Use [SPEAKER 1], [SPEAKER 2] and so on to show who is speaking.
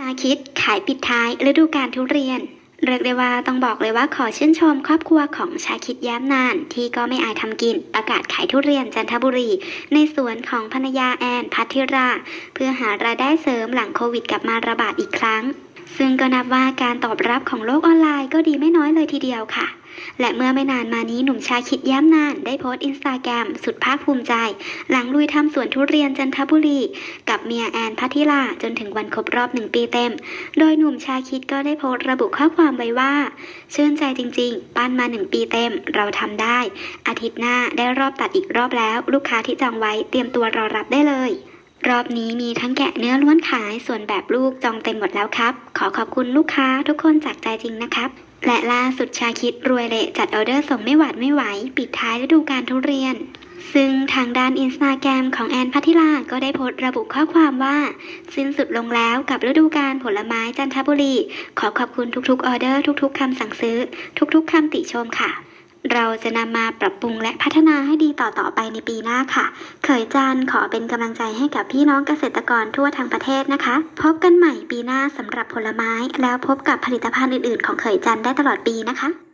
[SPEAKER 1] ชาคิดขายปิดท้ายฤดูกาลทุเรียน เรียกได้ว่าต้องบอกเลยว่าขอชื่นชมครอบครัวของชาคิดแย้มนาน ที่ก็ไม่อายทำกินประกาศขายทุเรียนจันทบุรี ในสวนของภรรยาแอนพัทธิรา เพื่อหารายได้เสริมหลังโควิดกลับมาระบาดอีกครั้ง ซึ่งก็นับว่าการตอบรับของโลกออนไลน์ก็ดีไม่น้อยเลยทีเดียวค่ะ และเมื่อไม่นานมานี้หนุ่มชาคิดแย้มนาน ได้โพสต์อินสตาแกรมสุดภาคภูมิใจ หลังลุยทำสวนทุเรียนจันทบุรี กับเมียแอนพัทิลาจนถึงวันครบรอบหนึ่งปีเต็ม โดยหนุ่มชาคิดก็ได้โพสต์ระบุข้อความไว้ว่า ชื่นใจจริง ๆ ปั้นมาหนึ่งปีเต็ม เราทำได้ อาทิตย์หน้าได้รอบตัดอีกรอบแล้ว ลูกค้าที่จองไว้เตรียมตัวรอรับได้เลย รอบนี้มีทั้งแกะเนื้อล้วนขายส่วนแบบลูกจองเต็มหมดแล้วครับ ขอขอบคุณลูกค้าทุกคนจากใจจริงนะครับ และล่าสุดชาคิดรวยเละจัดออเดอร์ส่งไม่หวาดไม่ไหว ปิดท้ายฤดูกาลทุเรียน ซึ่งทางด้านอินสตาแกรมของแอนพัทิลาก็ได้โพสต์ระบุข้อความว่า สิ้นสุดลงแล้วกับฤดูกาลผลไม้จันทบุรี ขอขอบคุณทุกๆออเดอร์ทุกๆคำสั่งซื้อ ทุกๆคำติชมค่ะ เราจะนำมาปรับปรุงและพัฒนาให้ดีต่อๆไปในปีหน้าค่ะ เขยจันขอเป็นกำลังใจให้กับพี่น้องเกษตรกรทั่วทั้งประเทศนะคะ พบกันใหม่ปีหน้าสำหรับผลไม้ แล้วพบกับผลิตภัณฑ์อื่นๆ ของเขยจันได้ตลอดปีนะคะ